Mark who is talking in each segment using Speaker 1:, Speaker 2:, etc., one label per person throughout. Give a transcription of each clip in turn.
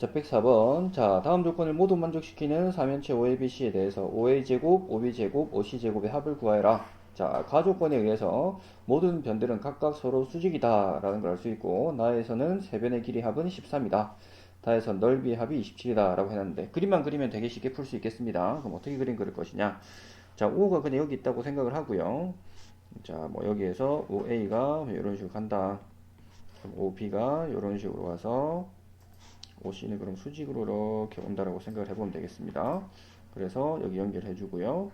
Speaker 1: 자, 104번. 자, 다음 조건을 모두 만족시키는 3면체 OABC에 대해서 OA제곱, OB제곱, OC제곱의 합을 구하여라. 자, 가조건에 의해서 모든 변들은 각각 서로 수직이다. 라는 걸 알 수 있고, 나에서는 세 변의 길이 합은 13이다. 다에서 넓이의 합이 27이다. 라고 해놨는데, 그림만 그리면 되게 쉽게 풀 수 있겠습니다. 그럼 어떻게 그림 그릴 것이냐. 자, O가 그냥 여기 있다고 생각을 하고요. 자, 뭐 여기에서 OA가 이런 식으로 간다. 그럼 OB가 이런 식으로 가서 OC는 그럼 수직으로 이렇게 온다라고 생각을 해보면 되겠습니다. 그래서 여기 연결해 주고요.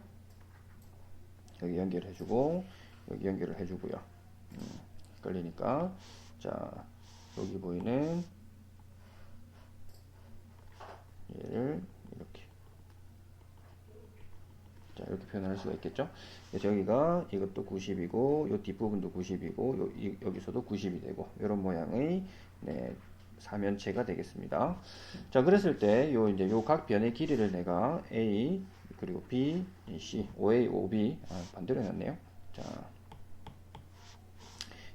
Speaker 1: 여기 연결해 주고 여기 연결을 해 주고요. 음, 헷갈리니까 자 여기 보이는 얘를 이렇게 자 이렇게 표현할 수가 있겠죠. 여기가 이것도 90이고 요 뒷부분도 90이고 요, 이- 여기서도 90이 되고 이런 모양의 네, 사면체가 되겠습니다. 자, 그랬을 때 요 이제 요 각 변의 길이를 내가 A 그리고 B, C, OA, OB 아, 반대로 해놨네요. 자,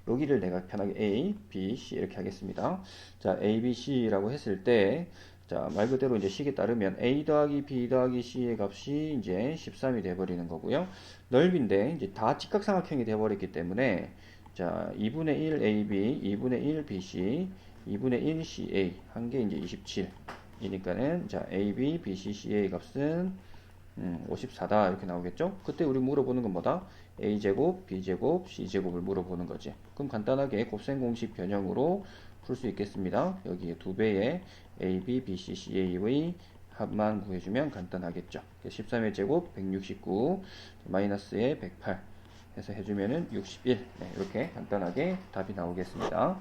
Speaker 1: 여기를 내가 편하게 A, B, C 이렇게 하겠습니다. 자, A, B, C라고 했을 때 자, 말 그대로 이제 식에 따르면 A 더하기 B 더하기 C의 값이 이제 13이 돼버리는 거고요. 넓인데 이제 다 직각삼각형이 돼버렸기 때문에 자, 2분의 1 AB, 2분의 1 BC, 2분의 1 CA 한게 이제 27이니까는 자, AB, BC, CA 값은 음, 54다 이렇게 나오겠죠? 그때 우리 물어보는 건 뭐다? A제곱, B제곱, C제곱을 물어보는 거지. 그럼 간단하게 곱셈 공식 변형으로 풀 수 있겠습니다. 여기에 두 배의 AB, BC, CA의 합만 구해주면 간단하겠죠. 13의 제곱 169 마이너스의 108 해서 해주면은 61 네, 이렇게 간단하게 답이 나오겠습니다.